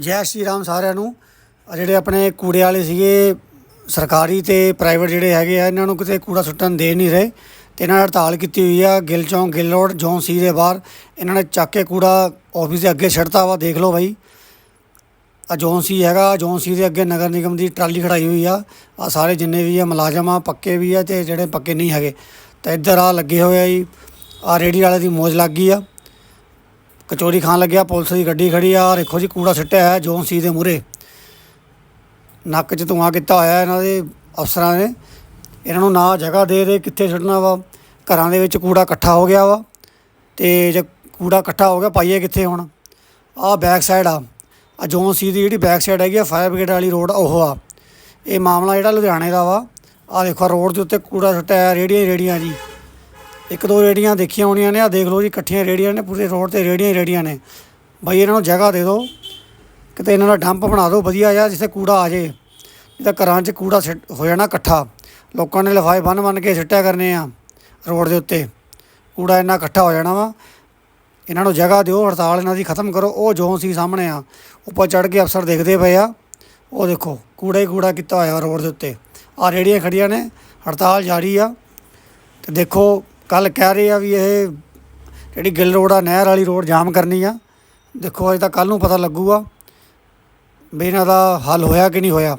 ਜੈ ਸ਼੍ਰੀ ਰਾਮ ਸਾਰਿਆਂ ਨੂੰ। ਆਹ ਜਿਹੜੇ ਆਪਣੇ ਕੂੜੇ ਵਾਲੇ ਸੀਗੇ, ਸਰਕਾਰੀ ਤੇ ਪ੍ਰਾਈਵੇਟ ਜਿਹੜੇ ਹੈਗੇ ਆ, ਇਹਨਾਂ ਨੂੰ ਕਿਤੇ ਕੂੜਾ ਸੁੱਟਣ ਦੇ ਨਹੀਂ ਰਹੇ ਤੇ ਇਹਨਾਂ ਨੇ ਹੜਤਾਲ ਕੀਤੀ ਹੋਈ ਆ, ਗਿੱਲ ਚੌਂਕ, ਗਿੱਲ ਰੋਡ ਜੌਨ ਸੀ ਦੇ ਬਾਹਰ। ਇਹਨਾਂ ਨੇ ਚੱਕ ਕੇ ਕੂੜਾ ਆਫਿਸ ਦੇ ਅੱਗੇ ਛੱਡਤਾ ਵਾ, ਦੇਖ ਲਓ ਬਾਈ। ਆ ਜੌਨ ਸੀ ਹੈਗਾ ਜੌਨ ਸੀ ਦੇ ਅੱਗੇ ਨਗਰ ਨਿਗਮ ਦੀ ਟਰਾਲੀ ਖੜਾਈ ਹੋਈ ਆ। ਆ ਸਾਰੇ ਜਿੰਨੇ ਵੀ ਆ, ਮੁਲਾਜ਼ਮ ਆ, ਪੱਕੇ ਵੀ ਆ ਤੇ ਜਿਹੜੇ ਪੱਕੇ ਨਹੀਂ ਹੈਗੇ। ਤਾਂ ਇੱਧਰ ਆ ਲੱਗੇ ਹੋਏ ਆ ਜੀ। ਆ ਰੇੜੀ ਵਾਲੇ ਦੀ ਮੌਜ ਲੱਗ ਗਈ ਆ। ਕਚੋਰੀ ਖਾਣ ਲੱਗਿਆ, ਪੁਲਿਸ ਦੀ ਗੱਡੀ ਖੜੀ ਆ, ਦੇਖੋ ਜੀ ਕੂੜਾ ਸਿੱਟਿਆ ਹੈ, ਜੋਨ ਸੀ ਦੇ ਮੂਹਰੇ। ਨੱਕ 'ਚ ਧੂਆਂ ਕੀਤਾ ਹੋਇਆ ਇਹਨਾਂ ਦੇ ਅਫਸਰਾਂ ਨੇ। ਇਹਨਾਂ ਨੂੰ ਨਾ ਜਗ੍ਹਾ ਦੇ ਦੇ ਕਿੱਥੇ ਛੱਡਣਾ ਵਾ। ਘਰਾਂ ਦੇ ਵਿੱਚ ਕੂੜਾ ਇਕੱਠਾ ਹੋ ਗਿਆ ਵਾ। ਤੇ ਜੇ ਕੂੜਾ ਇਕੱਠਾ ਹੋ ਗਿਆ, ਪਾਈਏ ਕਿੱਥੇ ਹੁਣ? ਆਹ ਬੈਕ ਸਾਈਡ ਆ। ਆ ਜੌਨ ਸੀ ਦੀ ਜਿਹੜੀ ਬੈਕ ਸਾਈਡ ਹੈਗੀ ਆ ਫਾਇਰ ਬ੍ਰਿਗੇਡ ਵਾਲੀ ਰੋਡ ਉਹ ਆ। ਇਹ ਮਾਮਲਾ ਜਿਹੜਾ ਲੁਧਿਆਣੇ ਦਾ ਵਾ। ਆ ਦੇਖੋ ਰੋਡ ਦੇ ਉੱਤੇ ਕੂੜਾ ਸੁੱਟਿਆ ਰੇੜੀਆਂ ਹੀ ਰੇੜੀਆਂ ਜੀ। ਇੱਕ ਦੋ ਰੇੜੀਆਂ ਦੇਖੀਆਂ ਹੋਣੀਆਂ ਨੇ ਆ ਦੇਖ ਲਓ ਜੀ, ਇਕੱਠੀਆਂ ਰੇੜੀਆਂ ਨੇ, ਪੂਰੇ ਰੋਡ ਤੇ ਰੇੜੀਆਂ ਹੀ ਰੇੜੀਆਂ ਨੇ। ਬਾਈ ਇਹਨਾਂ ਨੂੰ ਜਗ੍ਹਾ ਦੇ ਦਿਓ, ਕਿਤੇ ਇਹਨਾਂ ਦਾ ਡੰਪ ਬਣਾ ਦਿਓ, ਵਧੀਆ ਜਿਹਾ, ਜਿੱਥੇ ਕੂੜਾ ਆ ਜੇ। ਨਹੀਂ ਤਾਂ ਘਰਾਂ 'ਚ ਕੂੜਾ ਸਿੱਟ, ਹੋ ਜਾਣਾ ਇਕੱਠਾ। ਲੋਕਾਂ ਨੇ ਲਿਫਾਫੇ ਬੰਨ ਬੰਨ ਕੇ ਸਿੱਟਿਆ ਕਰਨੇ ਆ, ਰੋਡ ਦੇ ਉੱਤੇ। ਕੂੜਾ ਇੰਨਾ ਇਕੱਠਾ ਹੋ ਜਾਣਾ ਵਾ। ਇਹਨਾਂ ਨੂੰ ਜਗ੍ਹਾ ਦਿਓ, ਹੜਤਾਲ ਇਹਨਾਂ ਦੀ ਖਤਮ ਕਰੋ। ਉਹ ਜੋਨ ਸੀ ਸਾਹਮਣੇ ਆ, ਉੱਪਰ ਚੜ ਕੇ ਅਫਸਰ ਦੇਖਦੇ ਪਏ ਆ। ਉਹ ਦੇਖੋ, ਕੂੜਾ ਹੀ ਕੂੜਾ ਕੀਤਾ ਹੋਇਆ ਰੋਡ ਦੇ ਉੱਤੇ। ਆ ਰੇੜੀਆਂ ਖੜੀਆਂ ਨੇ, ਹੜਤਾਲ ਜਾਰੀ ਆ। ਤੇ ਦੇਖੋ ਕੱਲ ਕਹਿ ਰਹੇ ਆ ਵੀ ਇਹ ਜਿਹੜੀ ਗਿੱਲ ਰੋਡ ਆ, ਨਹਿਰ ਵਾਲੀ ਰੋਡ ਜਾਮ ਕਰਨੀ ਆ। ਦੇਖੋ, ਅਜੇ ਤਾਂ ਕੱਲ ਨੂੰ ਪਤਾ ਲੱਗੂਗਾ ਵੀ ਇਹਨਾਂ ਦਾ ਹੱਲ ਹੋਇਆ ਕਿ ਨਹੀਂ ਹੋਇਆ।